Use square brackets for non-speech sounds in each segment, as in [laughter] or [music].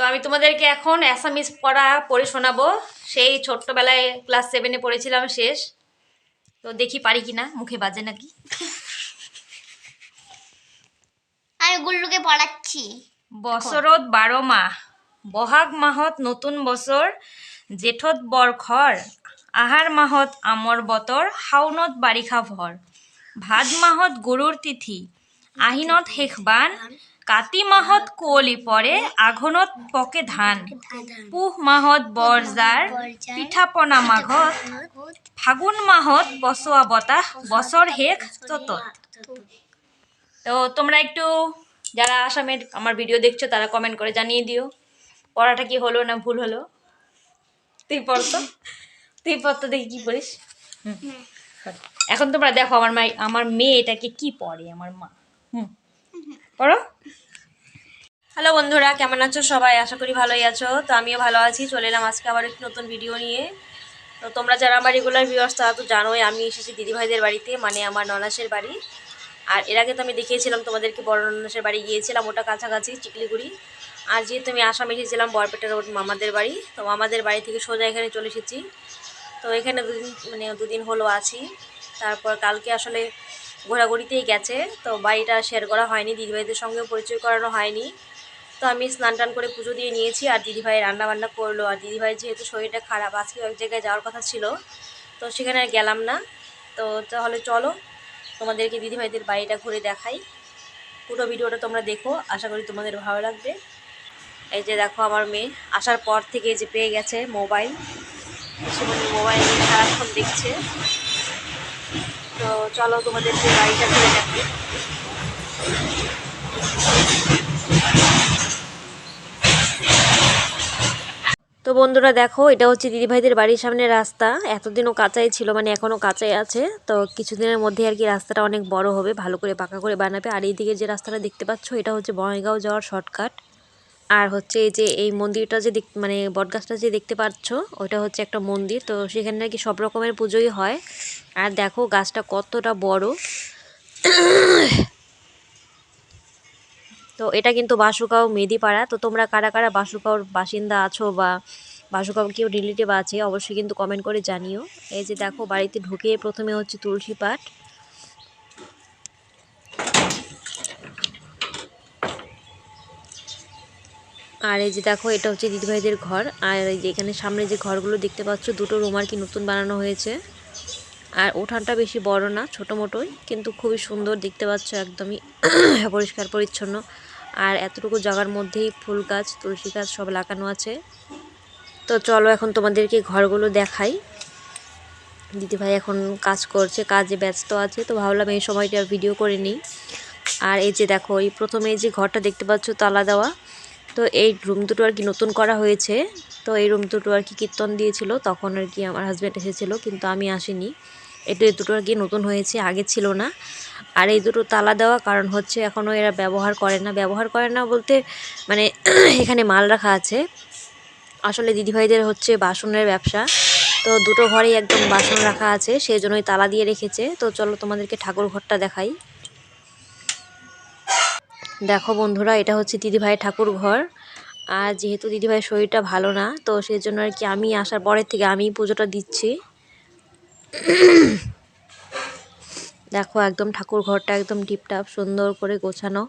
তো আমি তোমাদেরকে এখন অ্যাসামিস পড়া পড়ে শোনাবো। সেই ছোট্টবেলায় ক্লাস সেভেনে পড়েছিলাম শেষ। তো দেখি পারি কি না মুখে বাজে নাকি? আমি গুল্লুকে পড়াচ্ছি। বছরত বারো মাহ বহাগ মাহত নতুন বছৰ জেঠত বৰখৰ আহাৰ মাহত আমৰ বতৰ শাওণত বাৰিষা ভৰ ভাদ মাহত গৰুৰ তিথি আহিনত শেষ বান কাতি মাহত কুঁৱলী পৰে, আঘোণত পকে ধান। পুহ মাহত বৰজাৰ পিঠা পনা মাঘত, ফাগুন মাহত পচোৱা বতাহ, বছৰ শেষ চতত তো তোমরা একটু যারা আসামের আমার ভিডিও দেখছ, তারা কমেন্ট করে জানিয়ে দিও। পড়াটা কি হলো না ভুল হলো? তুই পড় তো। তুই পড় তো দেখি কি পড়িস। এখন তোমরা দেখো আমার মা আমার মেয়ে এটাকে কি পড়ে, আমার মা। হুম। পড়ো। হ্যালো বন্ধুরা, কেমন আছো সবাই? আশা করি ভালোই আছো। তো আমিও ভালো আছি। চলে এলাম আজকে আবার একটি নতুন ভিডিও নিয়ে। তো তোমরা যারা আমার রেগুলার ভিউয়ার্স তারা তো জানোই আমি এসেছি দিদিভাইদের বাড়িতে মানে আমার ননাসের বাড়ি। আর এর আগে তো আমি দেখিয়েছিলাম তোমাদেরকে, বড় ননাসের বাড়ি গিয়েছিলাম, ওটা কাছাকাছি, চিকলিগুড়ি। আর যেহেতু আমি আসাম এসেছিলাম, বরপেটা রোড, মামাদের বাড়ি। তো মামাদের বাড়ি থেকে সোজা এখানে চলে এসেছি। তো এখানে দুদিন মানে দুদিন হলো আছি। তারপর কালকে আসলে ঘোরাঘুরিতেই গেছে। তো বাড়িটা শেয়ার করা হয়নি, দিদিভাইদের সঙ্গেও পরিচয় করানো হয়নি। তো আমি স্নান টান করে পুজো দিয়ে নিয়েছি আর দিদিভাই রান্না বান্না করল। আর দিদিভাই যেহেতু শরীরটা খারাপ আজকেও এক জায়গায় যাওয়ার কথা ছিল, তো সেখানে আর গেলাম না। তো তাহলে চলো, তোমাদেরকে দিদিভাইদের বাড়িটা ঘুরে দেখাই। পুরো ভিডিওটা তোমরা দেখো, আশা করি তোমাদের ভালো লাগবে। এই যে দেখো আমার মেয়ে, আসার পর থেকে যে পেয়ে গেছে মোবাইল। সে মোবাইল সারাক্ষণ দেখছে। তো চলো তোমাদেরকে বাড়িটা ঘুরে দেখাই তো বন্ধুরা দেখো, এটা হচ্ছে দিদিভাইদের বাড়ির সামনে রাস্তা। এতদিনও কাঁচাই ছিল মানে এখনও কাঁচাই আছে। তো কিছুদিনের মধ্যে আর কি রাস্তাটা অনেক বড় হবে, ভালো করে পাকা করে বানাবে। আর এইদিকে যে রাস্তাটা দেখতে পাচ্ছ, এটা হচ্ছে বঙ্গাইগাঁও যাওয়ার শর্টকাট। আর হচ্ছে এই যে এই মন্দিরটা যে মানে বটগাছটা যে দেখতে পাচ্ছ, ওটা হচ্ছে একটা মন্দির। তো সেখানে নাকি সব রকমের পুজোই হয়। আর দেখো গাছটা কতটা বড়। তো এটা কিন্তু বাসুকাও মেদিপাড়া। তো তোমরা কারা কারা বাসুকাওর বাসিন্দা আছো বা বাসুকাওর কেউ রিলেটিভ আছে, অবশ্যই কিন্তু কমেন্ট করে জানিও। এই যে দেখো বাড়িতে ঢুকে প্রথমে হচ্ছে তুলসী পাঠ আর এই যে দেখো, এটা হচ্ছে দিদিভাইদের ঘর। আর এই যে এখানে সামনে যে ঘরগুলো দেখতে পাচ্ছ, দুটো রুম আর কি নতুন বানানো হয়েছে। আর উঠানটা বেশি বড় না, ছোটো মোটোই, কিন্তু খুবই সুন্দর দেখতে পাচ্ছ একদমই। [clears throat] পরিষ্কার, পরিচ্ছন্ন। আর এতটুকু জায়গার মধ্যেই ফুল গাছ, তুলসী গাছ সব লাগানো আছে। তো চলো এখন তোমাদেরকে ঘরগুলো দেখাই। দিদিভাই এখন কাজ করছে, কাজে ব্যস্ত আছে, তো ভাবলাম এই সময়টা ভিডিও করে নিই। আর এই যে দেখো, এই প্রথমে যে ঘরটা দেখতে পাচ্ছ, তালা দেওয়া। তো এই রুম দুটো আর কি নতুন করা হয়েছে। তো এই রুম দুটো আর কি কীর্তন দিয়েছিল, তখন আর কি আমার হাজব্যান্ড এসেছিল, কিন্তু আমি আসিনি। এটা এই দুটো আর কি নতুন হয়েছে, আগে ছিল না। আর এই দুটো তালা দেওয়া কারণ হচ্ছে এখনও এরা ব্যবহার করে না। ব্যবহার করে না বলতে মানে [clears throat] এখানে মাল রাখা আছে। আসলে দিদিভাইদের হচ্ছে বাসনের ব্যবসা। তো দুটো ঘরেই একদম বাসন রাখা আছে, সেই জন্যই তালা দিয়ে রেখেছে। তো চলো তোমাদেরকে ঠাকুর ঘরটা দেখাই। দেখো বন্ধুরা, এটা হচ্ছে দিদিভাইয়ের ঠাকুর ঘর আর যেহেতু দিদিভাইয়ের শরীরটা ভালো না, তো সেই জন্য আর কি আমি আসার পরের থেকে আমি পুজোটা দিচ্ছি। দেখো একদম ঠাকুর ঘরটা একদম টিপটাপ, সুন্দর করে গোছানো।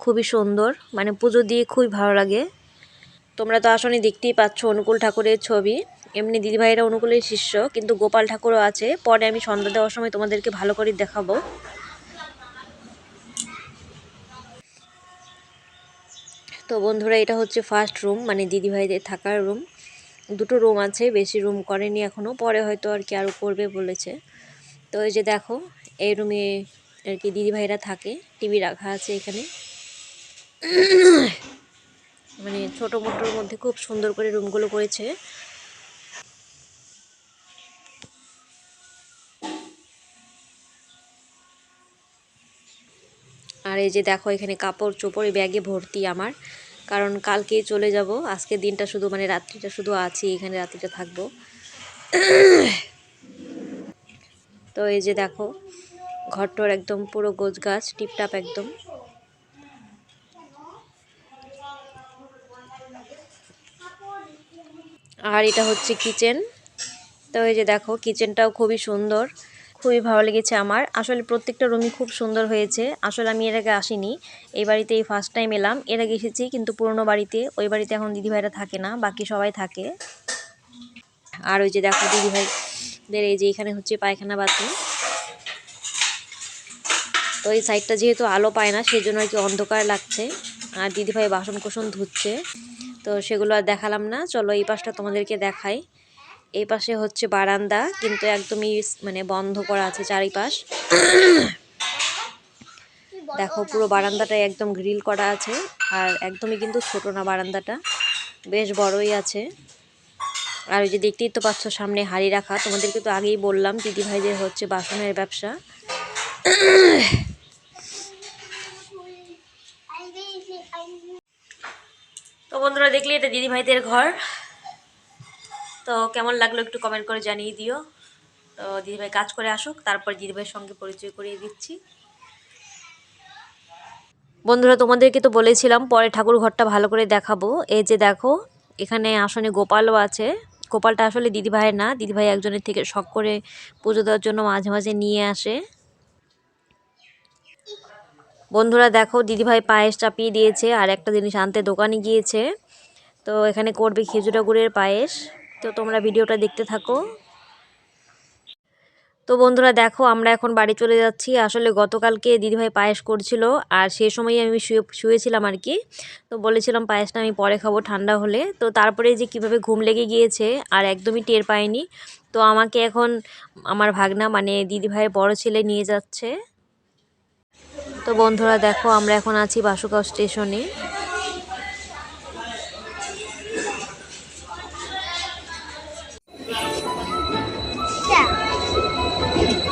খুবই সুন্দর মানে পুজো দিয়ে খুবই ভালো লাগে। তোমরা তো আসলে দেখতেই পাচ্ছ অনুকূল ঠাকুরের ছবি। এমনি দিদিভাইরা অনুকূলের শিষ্য, কিন্তু গোপাল ঠাকুরও আছে। পরে আমি সন্ধ্যা দেওয়ার সময় তোমাদেরকে ভালো করে দেখাবো। তো বন্ধুরা, এটা হচ্ছে ফার্স্ট রুম মানে দিদিভাইদের থাকার রুম দুটো রুম আছে, বেশি রুম করেনি এখনও পরে হয়তো আর কি আরও করবে বলেছে। তো এই যে দেখো, এই রুমে আর কি দিদিভাইরা থাকে টিভি রাখা আছে এখানে। মানে ছোটো মোটোর মধ্যে খুব সুন্দর করে রুমগুলো করেছে। আর এই যে দেখো এখানে কাপড় চোপড় ব্যাগে ভর্তি আমার। কারণ কালকে চলে যাব আজকের দিনটা শুধু মানে রাত্রিটা শুধু আছি, এখানে রাত্রিটা থাকব। তো এই যে দেখো, ঘরটর একদম পুরো গোছ গাছ টিপটাপ একদম। আর এটা হচ্ছে কিচেন। তো এই যে দেখো, কিচেনটাও খুবই সুন্দর। খুবই ভালো লেগেছে আমার। আসলে প্রত্যেকটা রুমই খুব সুন্দর হয়েছে। আসলে আমি এর আগে আসিনি। এই বাড়িতে এই ফার্স্ট টাইম এলাম। এর আগে এসেছি কিন্তু পুরনো বাড়িতে। ওই বাড়িতে এখন দিদিভাইরা থাকে না, বাকি সবাই থাকে। আর ওই যে দেখো দিদিভাইদের এই যে এখানে হচ্ছে পায়খানা বাথরুম তো এই সাইডটা যেহেতু আলো পায় না সেই জন্য আর কি অন্ধকার লাগছে। আর দিদিভাই বাসন কোসন ধুচ্ছে। তো সেগুলো আর দেখালাম না। চলো এই পাশটা তোমাদেরকে দেখাই। এই পাশে হচ্ছে বারান্দা, কিন্তু একদমই মানে বন্ধ করা আছে চারিপাশ। দেখো, পুরো বারান্দাটা একদম গ্রিল করা আছে, আর একদমই কিন্তু ছোট না বারান্দাটা, বেশ বড়ই আছে। আর ওই যে দেখতেই তো পাচ্ছ সামনে হাড়ি রাখা, তোমাদেরকে তো আগেই বললাম দিদি ভাইদের হচ্ছে বাসনের ব্যবসা। তো বন্ধুরা দেখলে এটা দিদি ভাইদের ঘর তো কেমন লাগল একটু কমেন্ট করে জানিয়ে দিও। তো দিদিভাই কাজ করে আসুক, তারপর দিদিভাইয়ের সঙ্গে পরিচয় করিয়ে দিচ্ছি। বন্ধুরা, তোমাদেরকে তো বলেছিলাম পরে ঠাকুর ঘরটা ভালো করে দেখাবো। এই যে দেখো, এখানে আসনে গোপালও আছে। গোপালটা আসলে দিদিভাইয়ের না, দিদিভাই একজনের থেকে শখ করে পুজো দেওয়ার জন্য মাঝে মাঝে নিয়ে আসে। বন্ধুরা, দেখো, দিদিভাই পায়েস চাপিয়ে দিয়েছে, আর একটা জিনিস আনতে দোকানে গিয়েছে। তো এখানে করবে খেজুরা গুড়ের পায়েস। তো তোমরা ভিডিওটা দেখতে থাকো। তো বন্ধুরা দেখো, আমরা এখন বাড়ি চলে যাচ্ছি। আসলে গতকালকে দিদিভাই পায়েস করছিল, আর সেই সময়ই আমি শুয়ে, শুয়েছিলাম আর কি। তো বলেছিলাম, পায়েসটা আমি পরে খাব ঠান্ডা হলে। তো তারপরে যে কীভাবে ঘুম লেগে গিয়েছে, আর একদমই টের পায়নি তো আমাকে এখন আমার ভাগনা মানে দিদিভাইয়ের বড় ছেলে নিয়ে যাচ্ছে। তো বন্ধুরা দেখো, আমরা এখন আছি বাসুগাঁও স্টেশনে।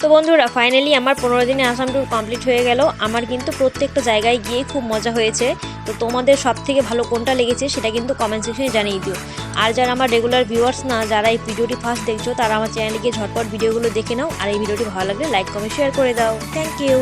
তো বন্ধুরা ফাইনালি আমার পনেরো দিনে আসাম ট্যুর কমপ্লিট হয়ে গেল। আমার কিন্তু প্রত্যেকটা জায়গায় গিয়ে খুব মজা হয়েছে। তো তোমাদের সব থেকে ভালো কোনটা লেগেছে সেটা কিন্তু কমেন্ট সেকশনে জানিয়ে দিও। আর যারা আমার রেগুলার ভিউয়ার্স না, যারা এই ভিডিওটি ফার্স্ট দেখছ, তারা আমার চ্যানেলে গিয়ে ঝটপট ভিডিওগুলো দেখে নাও। আর এই ভিডিওটি ভালো লাগলে লাইক কমেন্ট শেয়ার করে দাও। Thank you